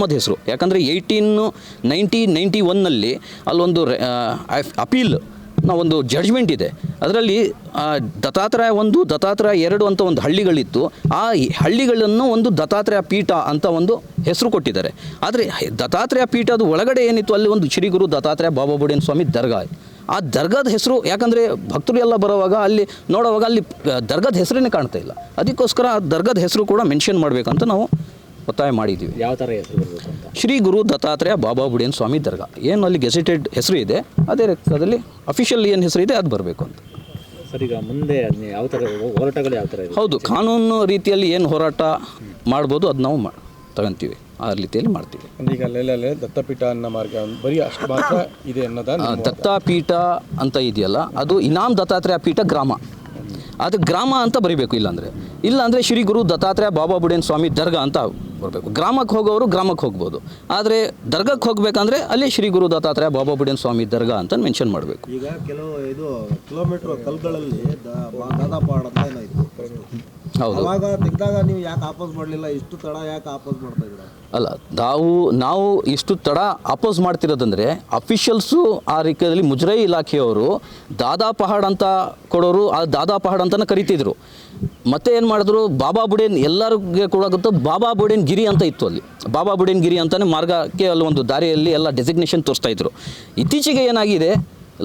ಮೊದಲ ಹೆಸರು ಯಾಕಂದರೆ ಏಯ್ಟೀನು ನೈಂಟಿ ನೈಂಟಿ ಒನ್ನಲ್ಲಿ ಅಲ್ಲೊಂದು ಅಪೀಲ್ ನಾವೊಂದು ಜಡ್ಜ್ಮೆಂಟ್ ಇದೆ. ಅದರಲ್ಲಿ ದತ್ತಾತ್ರೇಯ ಒಂದು, ದತ್ತಾತ್ರೇಯ ಎರಡು ಅಂತ ಒಂದು ಹಳ್ಳಿಗಳಿತ್ತು. ಆ ಹಳ್ಳಿಗಳನ್ನು ಒಂದು ದತ್ತಾತ್ರೇಯ ಪೀಠ ಅಂತ ಒಂದು ಹೆಸರು ಕೊಟ್ಟಿದ್ದಾರೆ. ಆದರೆ ದತ್ತಾತ್ರೇಯ ಪೀಠದ ಒಳಗಡೆ ಏನಿತ್ತು, ಅಲ್ಲಿ ಒಂದು ಶ್ರೀ ಗುರು ದತ್ತಾತ್ರೇಯ ಬಾಬಾ ಬುಡೇನ್ ಸ್ವಾಮಿ ದರ್ಗಾ. ಆ ದರ್ಗಾದ ಹೆಸರು, ಯಾಕಂದರೆ ಭಕ್ತರು ಎಲ್ಲ ಬರುವಾಗ ಅಲ್ಲಿ, ನೋಡುವಾಗ ಅಲ್ಲಿ ದರ್ಗಾದ ಹೆಸರೇ ಕಾಣ್ತಾ ಇಲ್ಲ. ಅದಕ್ಕೋಸ್ಕರ ಆ ದರ್ಗಾದ ಹೆಸರು ಕೂಡ ಮೆನ್ಷನ್ ಮಾಡಬೇಕಂತ ನಾವು ಒತ್ತಾಯ ಮಾಡಿದ್ದೀವಿ. ಯಾವ ಥರ ಹೆಸರು ಬರಬೇಕು ಅಂತ? ಶ್ರೀ ಗುರು ದತ್ತಾತ್ರೇಯ ಬಾಬಾ ಬುಡೇನ್ ಸ್ವಾಮಿ ದರ್ಗಾ. ಏನು ಅಲ್ಲಿ ಗೆಜೆಟೆಡ್ ಹೆಸರು ಇದೆ ಅದೇ ಲೆಕ್ಕದಲ್ಲಿ ಅಫಿಷಿಯಲ್ ಏನು ಹೆಸರು ಇದೆ ಅದು ಬರಬೇಕು ಅಂತ. ಸರ್ ಈಗ ಮುಂದೆ ಯಾವ ಥರ ಹೋರಾಟಗಳು ಯಾವ ಥರ ಇದೆ? ಹೌದು ಕಾನೂನು ರೀತಿಯಲ್ಲಿ ಏನು ಹೋರಾಟ ಮಾಡ್ಬೋದು ಅದು ನಾವು ಮಾ ತಗೊಂತೀವಿ. ಆ ರೀತಿಯಲ್ಲಿ ಮಾಡ್ತೀವಿ. ಈಗ ಅಲ್ಲೆಲ್ಲ ದತ್ತಪೀಠ ಅನ್ನೋ ಮಾರ್ಗ ಬರೀ ಅಷ್ಟು ಮಾತ್ರ ಇದೆ ಅನ್ನೋದ ಆ, ದತ್ತಾಪೀಠ ಅಂತ ಇದೆಯಲ್ಲ ಅದು ಇನಾಮ್ ದತ್ತಾತ್ರೇಯ ಪೀಠ ಗ್ರಾಮ. ಅದು ಗ್ರಾಮ ಅಂತ ಬರಿಬೇಕು ಇಲ್ಲಾಂದರೆ. ಇಲ್ಲಾಂದರೆ ಶ್ರೀ ಗುರು ದತ್ತಾತ್ರೇಯ ಬಾಬಾ ಬುಡೇನ್ ಸ್ವಾಮಿ ದರ್ಗಾ ಅಂತ ಬರಬೇಕು. ಗ್ರಾಮಕ್ಕೆ ಹೋಗೋರು ಗ್ರಾಮಕ್ಕೆ ಹೋಗ್ಬೋದು. ಆದರೆ ದರ್ಗಕ್ಕೆ ಹೋಗ್ಬೇಕಂದ್ರೆ ಅಲ್ಲಿ ಶ್ರೀ ಗುರು ದತ್ತಾತ್ರೇಯ ಬಾಬಾ ಬುಡೇನ್ ಸ್ವಾಮಿ ದರ್ಗಾ ಅಂತ ಮೆನ್ಷನ್ ಮಾಡಬೇಕು. ಈಗ ಕೆಲವು ಇದು ಕಿಲೋಮೀಟರ್ ಕಲ್ಗಳಲ್ಲಿ. ಹೌದು. ಅವಾಗ ತೆಗ್ದಾಗ ನೀವು ಯಾಕೆ ಆಪೋಸ್ ಮಾಡಲಿಲ್ಲ? ಇಷ್ಟು ತಡ ಯಾಕೆ ಆಪೋಸ್ ಮಾಡ್ತಾ ಇದ್ದೀರಾ? ಅಲ್ಲ ನಾವು ನಾವು ಇಷ್ಟು ತಡ ಅಪೋಸ್ ಮಾಡ್ತಿರೋದಂದರೆ ಅಫಿಷಿಯಲ್ಸು ಆ ರೀತಿಯಲ್ಲಿ ಮುಜರೈ ಇಲಾಖೆಯವರು ದಾದಾ ಪಹಾಡ್ ಅಂತ ಕೊಡೋರು ಆ ದಾದಾ ಪಹಾಡ್ ಅಂತಲೇ ಕರಿತಿದ್ರು. ಮತ್ತೆ ಏನು ಮಾಡಿದ್ರು? ಬಾಬಾ ಬುಡೇನ್ ಎಲ್ಲರಿಗೆ ಕೂಡ ಗೊತ್ತು ಬಾಬಾ ಬುಡೇನ್ ಗಿರಿ ಅಂತ ಇತ್ತು ಅಲ್ಲಿ. ಬಾಬಾ ಬುಡೇನ್ ಗಿರಿ ಅಂತಲೇ ಮಾರ್ಗಕ್ಕೆ ಅಲ್ಲಿ ಒಂದು ದಾರಿಯಲ್ಲಿ ಎಲ್ಲ ಡೆಸಿಗ್ನೇಷನ್ ತೋರಿಸ್ತಾ ಇದ್ರು. ಇತ್ತೀಚೆಗೆ ಏನಾಗಿದೆ?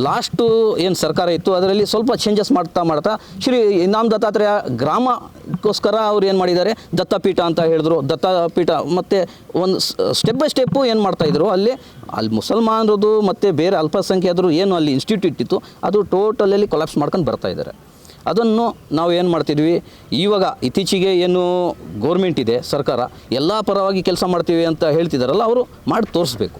ಲಾಸ್ಟು ಏನು ಸರ್ಕಾರ ಇತ್ತು, ಅದರಲ್ಲಿ ಸ್ವಲ್ಪ ಚೇಂಜಸ್ ಮಾಡ್ತಾ ಮಾಡ್ತಾ ಶ್ರೀ ಇನಾಮ್ ದತ್ತಾತ್ರೇಯ ಗ್ರಾಮಕ್ಕೋಸ್ಕರ ಅವ್ರು ಏನು ಮಾಡಿದ್ದಾರೆ, ದತ್ತಪೀಠ ಅಂತ ಹೇಳಿದ್ರು, ದತ್ತಪೀಠ ಮತ್ತು ಒಂದು ಸ್ಟೆಪ್ ಬೈ ಸ್ಟೆಪ್ಪು ಏನು ಮಾಡ್ತಾಯಿದ್ರು ಅಲ್ಲಿ ಅಲ್ಲಿ ಮುಸಲ್ಮಾನರದು ಮತ್ತು ಬೇರೆ ಅಲ್ಪಸಂಖ್ಯಾತರು ಏನು ಅಲ್ಲಿ ಇನ್ಸ್ಟಿಟ್ಯೂಟ್ ಇತ್ತು, ಅದು ಟೋಟಲಲ್ಲಿ ಕೊಲಾಪ್ಸ್ ಮಾಡ್ಕೊಂಡು ಬರ್ತಾ ಇದ್ದಾರೆ ಅದನ್ನು ನಾವು ಏನು ಮಾಡ್ತಿದ್ವಿ, ಇವಾಗ ಇತ್ತೀಚೆಗೆ ಏನು ಗೋರ್ಮೆಂಟ್ ಇದೆ, ಸರ್ಕಾರ, ಎಲ್ಲ ಪರವಾಗಿ ಕೆಲಸ ಮಾಡ್ತೀವಿ ಅಂತ ಹೇಳ್ತಿದ್ದಾರಲ್ಲ ಅವರು ಮಾಡಿ ತೋರಿಸ್ಬೇಕು.